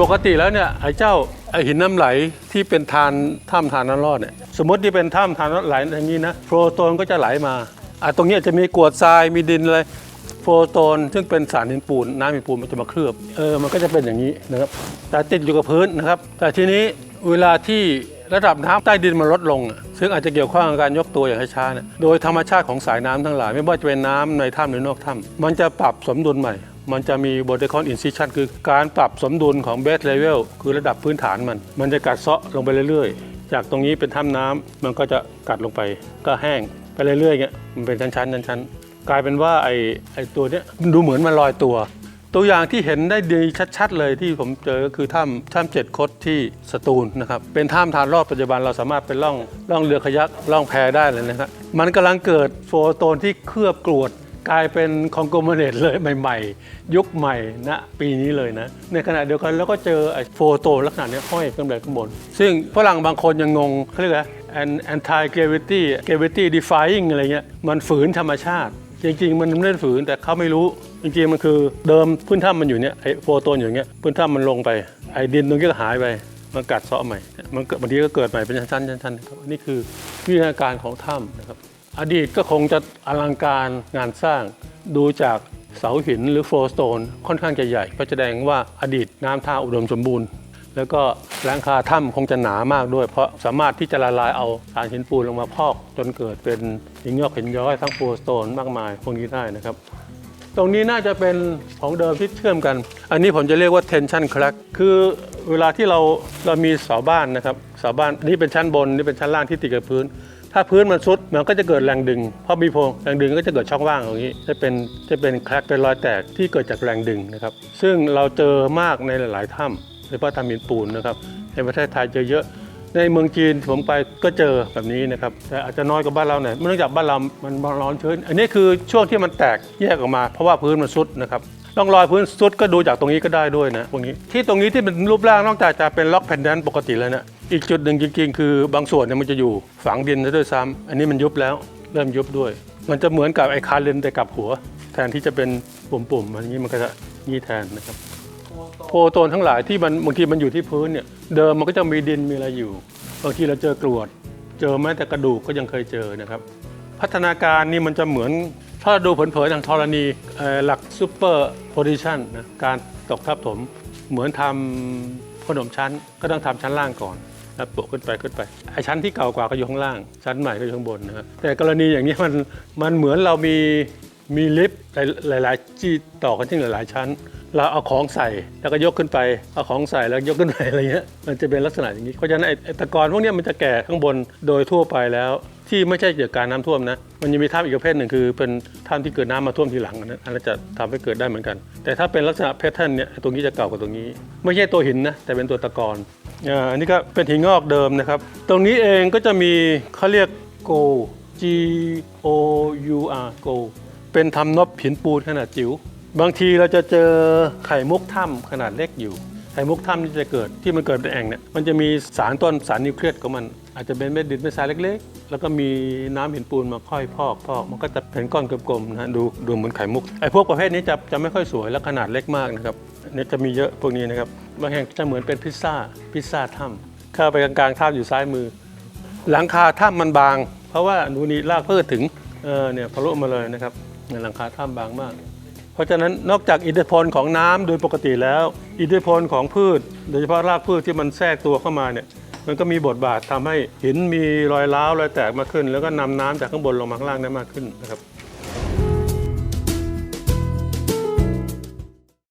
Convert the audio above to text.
ปกติแล้วเนี่ยไอ้เจ้าไอ้หินน้ำไหลที่เป็นทานถ้ำทานน้ำรอดเนี่ยสมมติที่เป็นถ้ำทานน้ำไหลอย่างนี้นะโฟลโตนก็จะไหลมาอะตรงนี้จะมีกรวดทรายมีดินอะไรโฟลโตนซึ่งเป็นสารหินปูนน้ำหินปูนมันจะมาเคลือบเออมันก็จะเป็นอย่างนี้นะครับแต่ติดอยู่กับพื้นนะครับ แต่ทีนี้เวลาที่ระดับน้ำใต้ดินมันลดลง ซึ่งอาจจะเกี่ยวข้องกับการยกตัวอย่างช้าๆเนี่ยโดยธรรมชาติของสายน้ำทั้งหลาย ไม่ว่าจะเป็นน้ำในถ้ำหรือนอกถ้ำมันจะปรับสมดุลใหม่ มันจะมีบทเดคอนอินซิชันคือการปรับสมดุลของเบสเลเวลคือระดับพื้นฐานมัน มันจะกัดเซาะลงไปเรื่อยๆ จากตรงนี้เป็นถ้ำน้ำมันก็จะกัดลงไป ก็แห้งไปเรื่อยๆเงี้ยมันเป็นชั้นๆชั้นๆกลายเป็นว่าไอ้ไอ้ตัวเนี้ยดูเหมือนมันลอยตัว ตัวอย่างที่เห็นได้ดีชัดๆเลยที่ผมเจอก็คือถ้ำถ้ำเจ็ดคดที่สตูลนะครับเป็นถ้ำทานรอบปัจจุบันเราสามารถไปล่องล่องเรือขยักล่องแพได้เลยนะครับมันกำลังเกิดโฟโตนที่เคลือบกรวด กลายเป็นคองโกมเนตเลยใหม่ ๆ ยุคใหม่ณปีนี้เลยนะ ในขณะเดียวกันแล้วก็เจอไอ้โฟโตลักษณะนี้ห้อยขึ้นไปข้างบน ซึ่งฝรั่งบางคนยังงงเขาเรียกอะไร An- anti gravity gravity defying อะไรเงี้ยมันฝืนธรรมชาติ จริง ๆ มันไม่ได้ฝืนแต่เขาไม่รู้ จริง ๆ มันคือเดิมพื้นถ้ำมันอยู่เนี้ยไอ้โฟโตนอยู่เนี้ยพื้นถ้ำมันลงไปไอ้ดินตรงนี้ก็หายไปมันกัดเซาะใหม่ มันบางทีก็เกิดใหม่เป็นชั้นๆชั้นๆครับนี่คือวิทยาการของถ้ำนะครับ อดีตก็คงจะอลังการงานสร้าง ดูจากเสาหินหรือโฟสโตนค่อนข้างจะใหญ่ ก็แสดงว่าอดีตน้ำท่าอุดมสมบูรณ์ แล้วก็หลังคาถ้ำคงจะหนามากด้วย เพราะสามารถที่จะละลายเอาสารหินปูนลงมาพอก จนเกิดเป็นหินงอกหินย้อยทั้งโฟสโตนมากมายพวกนี้ได้นะครับตรงนี้น่าจะเป็นของเดิมที่เชื่อมกัน อันนี้ผมจะเรียกว่า tension crack คือเวลาที่เราเรามีเสาบ้านนะครับ เสาบ้านนี่เป็นชั้นบน นี่เป็นชั้นล่างที่ติดกับพื้น ถ้าพื้นมันซุดมันก็จะเกิดแรงดึงเพราะมีโพรงแรงดึงก็จะเกิดช่องว่างอย่างนี้ จะเป็นจะเป็นแครกเป็นรอยแตกที่เกิดจากแรงดึงนะครับ ซึ่งเราเจอมากในหลาย ๆ ถ้ำโดยเฉพาะถ้ำหินปูนนะครับในประเทศไทยเจอเยอะในเมืองจีนผมไปก็เจอแบบนี้นะครับแต่อาจจะน้อยกว่าบ้านเราหน่อยเนื่องจากบ้านเรามันร้อนชื้น อันนี้คือช่วงที่มันแตกแยกออกมา เพราะว่าพื้นมันซุดนะครับร่องรอยพื้นซุดก็ดูจากตรงนี้ก็ได้ด้วยนะพวกนี้ที่ตรงนี้ที่เป็นรูปร่างนอกจากจะเป็นล็อกแผ่นแดนปกติแล้วเนี่ย อีกจุดหนึ่งจริงๆ คือบางส่วนเนี่ยมันจะอยู่ฝังดินซะด้วยซ้ำอันนี้มันยุบแล้วเริ่มยุบด้วย มันจะเหมือนกับไอ้คาเลนแต่กลับหัว แทนที่จะเป็นปุ่มๆอันนี้มันก็จะนี่แทนนะครับโพโตนทั้งหลายที่มันบางทีมันอยู่ที่พื้นเนี่ยเดิมมันก็จะมีดินมีอะไรอยู่บางทีเราเจอกรวด เจอแม้แต่กระดูกก็ยังเคยเจอนะครับ พัฒนาการนี่มันจะเหมือนถ้าดูเผินๆทางธรณีหลักซูเปอร์โพซิชันนะการตกทับถมเหมือนทำขนมชั้นก็ต้องทำชั้นล่างก่อน แล้วโปะขึ้นไปขึ้นไปไอชั้นที่เก่ากว่าก็อยู่ข้างล่าง ชั้นใหม่ก็อยู่ข้างบนนะครับแต่กรณีอย่างนี้มันมันเหมือนเรามีมีลิฟต์หลายๆที่ต่อกันที่หลาย ๆ ชั้น เราเอาของใส่แล้วก็ยกขึ้นไปเอาของใส่แล้วยกขึ้นไปอะไรเงี้ยมันจะเป็นลักษณะอย่างนี้เพราะฉะนั้นไอ้ตะกอนพวกนี้มันจะแก่ข้างบนโดยทั่วไปแล้ว ที่ไม่ใช่เกิดการน้ำท่วมนะมันยังมีถ้ำอีกประเภทหนึ่งคือ เป็นถ้ำที่เกิดน้ำมาท่วมทีหลังอันนั้นอันนั้นจะทำให้เกิดได้เหมือนกัน แต่ถ้าเป็นลักษณะแพทเทิร์นเนี่ยตรงนี้จะเก่ากว่าตรงนี้ ไม่ใช่ตัวหินนะแต่เป็นตัวตะกอน อ่าอันนี้ก็เป็นหินงอกเดิมนะครับ ตรงนี้เองก็จะมีเขาเรียกโก G O U R โกเป็นทำนบหินปูนขนาดจิ๋ว บางทีเราจะเจอไข่มุกถ้ำขนาดเล็กอยู่ ไข่มุกถ้ำที่จะเกิดที่มันเกิดเป็นแอ่งเนี่ยมันจะมีสารต้นสารนิวเคลียสของมัน อาจจะเป็นเม็ดดินเม็ดทรายเล็กๆ แล้วก็มีน้ำหินปูนมาค่อยพอกพอกมันก็จะเป็นก้อนกลมๆนะฮะดูดูเหมือนไข่มุกไอ้พวกประเภทนี้จะจะไม่ค่อยสวยและขนาดเล็กมากนะครับเนี่ยจะมีเยอะพวกนี้นะครับบางแห่งจะเหมือนเป็นพิซซ่าพิซซ่าถ้ำเข้าไปกลางๆถ้ำอยู่ซ้ายมือ หลังคาถ้ำมันบาง เพราะว่าดูนี่รากพืชถึงเออเนี่ยทะลุมาเลยนะครับเนี่ยหลังคาถ้ำบางมาก เพราะฉะนั้นนอกจากอิทธิพลของน้ำโดยปกติแล้ว อิทธิพลของพืช โดยเฉพาะรากพืชที่มันแทรกตัวเข้ามาเนี่ยมันก็มีบทบาททำให้หินมีรอยร้าวรอยแตกมากขึ้น แล้วก็นำน้ำจากข้างบนลงมาข้างล่างได้มากขึ้นนะครับ